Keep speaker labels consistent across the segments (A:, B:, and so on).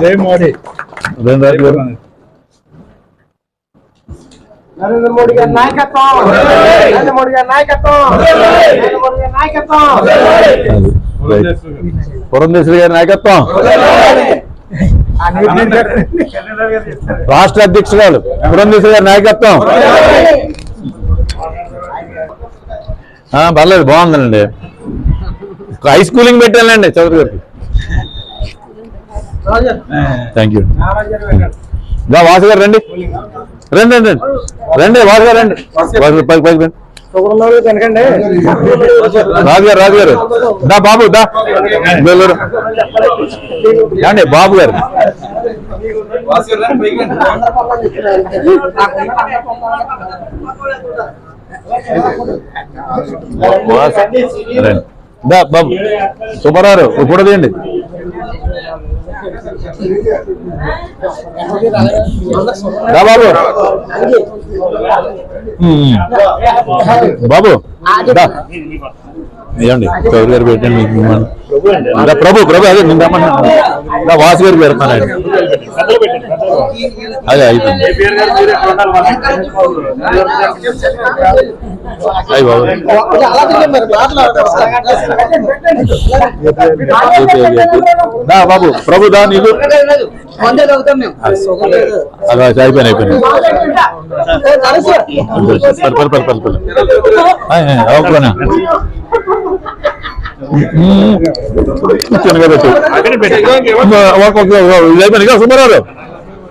A: జై మోడీ.
B: రెండు రాజు గారు?
C: నరేంద్ర మోడీ గారి నాయకత్వం. నరేంద్ర మోడీ గారి నాయకత్వం. నరేంద్ర మోడీ గారి నాయకత్వం.
B: అది. రైట్. పురంధేశ్వరి గారి నాయకత్వం. రాష్ట్ర అధ్యక్షురాలు పురంధేశ్వర గారి నాయకత్వం. పర్లేదు బాగుందండి. హై స్కూలింగ్ పెట్టాలండి చౌదరి గారికి థ్యాంక్ యూ వాసు గారు రండి. రండి రండి రండి. వాసు గారు రండి. వాసు పైకి పైకి రండి.
C: కనుకండి
B: రాజు గారు రాజు గారు దా బాబు దా. ఏమండి బాబు గారు. దా బాబు. సుబ్బారావు ఇప్పుడు తీయండి. బాబు. బాబు ఏమండి చౌదరి గారు పెట్టండి మీకు మిమ్మల్ని. దా ప్రభు ప్రభు అదే నేను రమ్మన్నా వాసు గారికి పెడతానండి అదే అయిపోయింది అయ్యి బాబు దా బాబు ప్రభు దా నీకు అలా అయిపోయింది అయిపోయింది పర్ పర్ పర్ చిన్నగా పెట్టు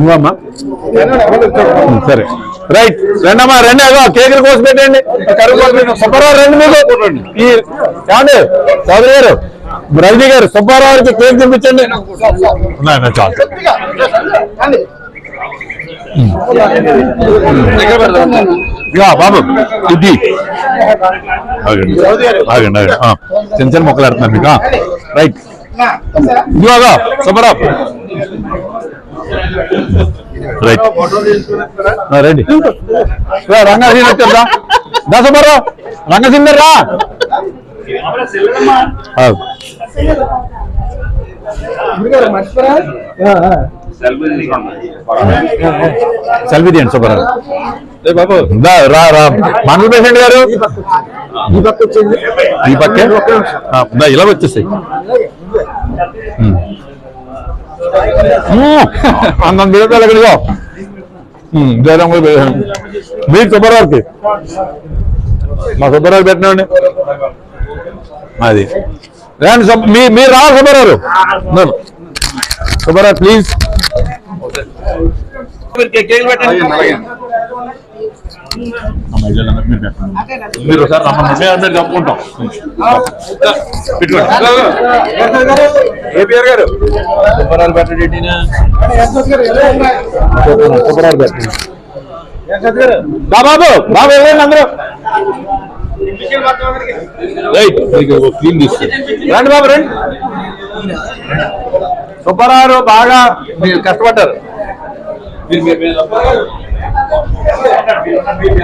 B: నువ్వమ్మా సరే. రైట్ రెండమ్మా రెండు అదో కేకులు కోసి పెట్టండి. సుబ్బారావు రెండు మీద ఈ ఏమండి? చౌదరి గారు రజనీ గారు సుబ్బారావు కేక్ తినిపించండి నా, చాలు. యా బాబు ఇది. ఆగండి ఆగండి ఆగండి. చిన్న చిన్న మొక్కలు ఆడుతున్నారు మీకు రైట్. ఇదిగోగా సుబ్బారావు. రైట్ ఆ, రండి. రా, రంగసింహ వచ్చారా దా సుబ్బారావు రంగసింహ రా. సెల్ఫీ తీయండి దా, రా రా. మండల పేషెంట్ గారు?
C: ఈ పక్క.
B: ఇలా వచ్చేసాయి అందరం బిడతలు ఎక్కడిగో జయరాం కూడా పెట్టాను మీరు సుబ్బారావుకి మా సుబ్బారావు పెట్టినండి అది. రండి మీ మీరు రా సుబ్బారావు నన్ను. సుబ్బారావు ప్లీజ్ మీరు ఒకసారి రమ్మని మేము అందరు చెప్పుకుంటాం
A: ఏ పేరు గారు
B: సుబ్బారావు పెట్టండి సుబ్బారావు పెట్టండి దా బాబు బాబు వెళ్ళండి అందరూ రైట్ మీకు క్లీన్ తీసుకోండి రండి బాబు రండి. సుబ్బారావు బాగా మీరు కష్టపడ్డారు. మీరు- మీరు thank